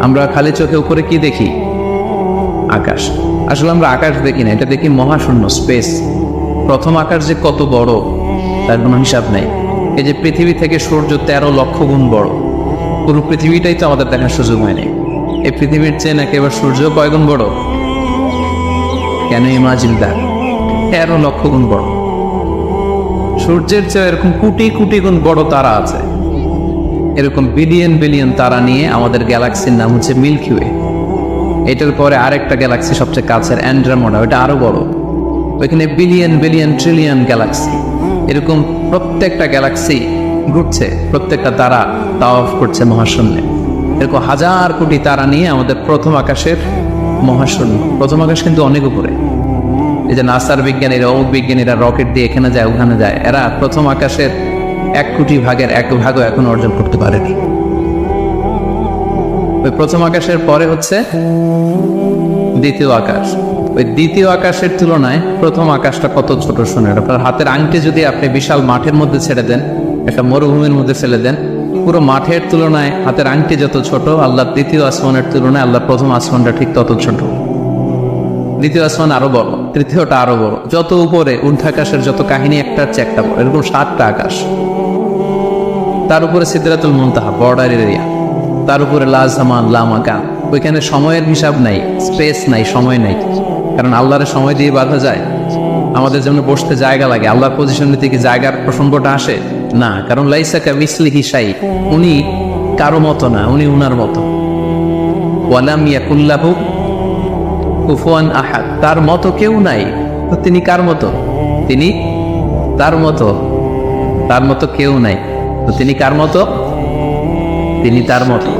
আমরা খালি চোখে উপরে কি দেখি? আকাশ। আসলে আমরা আকাশ দেখি না, এটা দেখি মহাশূন্য স্পেস প্রথম আকাশ যে কত বড়, তার কোনো হিসাব নেই। এই যে পৃথিবী থেকে সূর্য তেরো লক্ষ গুণ বড়। পুরো পৃথিবীটাই তো আমাদের দেখার সুযোগ হয়নি। এই পৃথিবীর চেয়ে নাকি এবার সূর্য কয় গুণ বড়? কেন ইমাজিন দ্যাট তেরো লক্ষ গুণ বড়। সূর্যের চেয়ে এরকম কোটি কোটি গুণ বড় তারা আছে। এরকম বিলিয়ন বিলিয়ন তারা নিয়ে আমাদের গ্যালাক্সির নাম হচ্ছে মিল্কি ওয়ে এটার পরে আরেকটা গ্যালাক্সি সবচেয়ে কাছের অ্যান্ড্রামোডা ওটা আরও বড়। ওইখানে বিলিয়ন বিলিয়ন ট্রিলিয়ন গ্যালাক্সি এরকম প্রত্যেকটা গ্যালাক্সি ঘুরছে, প্রত্যেকটা তারা তাওয়াফ করছে মহাশূন্যে। এরকম হাজার কোটি তারা নিয়ে আমাদের প্রথম আকাশের মহাশূন্য। প্রথম আকাশ কিন্তু অনেক উপরে। এই যে নাসার বিজ্ঞানীরা, অমুক বিজ্ঞানীরা রকেট দিয়ে এখানে যায়, ওখানে যায়। এরা প্রথম আকাশের এক কোটি ভাগের এক ভাগও এখন অর্জন করতে পারেনি। ওই প্রথম আকাশের পরে হচ্ছে দ্বিতীয় আকাশ। ওই দ্বিতীয় আকাশের তুলনায় প্রথম আকাশটা কত ছোট শোনেন। আপনার হাতের আংটি যদি আপনি বিশাল মাঠের মধ্যে ছেড়ে দেন, একটা মরুভূমির মধ্যে ফেলে দেন, পুরো মাঠের তুলনায় হাতের আংটি যত ছোট, আল্লাহ দ্বিতীয় আসমানের তুলনায় আল্লাহ প্রথম আসমানটা ঠিক তত ছোট। দ্বিতীয় আসমান আরও বড়, তৃতীয়টা আরও বড়। যত উপরে ঊর্ধ্বাকাশের যত কাহিনী, একটার চেয়ে একটা বড়। এরকম সাতটা আকাশ। তার উপরে সিদ্ধাতুল মুনতাহা বর্ডার এরিয়া। তার উপরে লাজামান লামাকান ওইখানে সময়ের হিসাব নাই, স্পেস নাই, সময় নাই। কারণ আল্লাহরের সময় দিয়ে বাধা যায়। আমাদের যেমন বসতে জায়গা লাগে, আল্লাহর পজিশন থেকে জায়গার প্রসঙ্গটা আসে? না, কারণ লাইসাকা মিসলি হিসাই উনি কারও মতো না, উনি উনার মতো। ওয়ালাম ইয়াকুল্লাহু কুফুয়ান আহাদ, তার মতো কেউ নাই। তো তিনি কার মতো? তিনি তার মতো তার মতো কেউ নাই। তো তিনি কার মতো? তিনি তার মতো।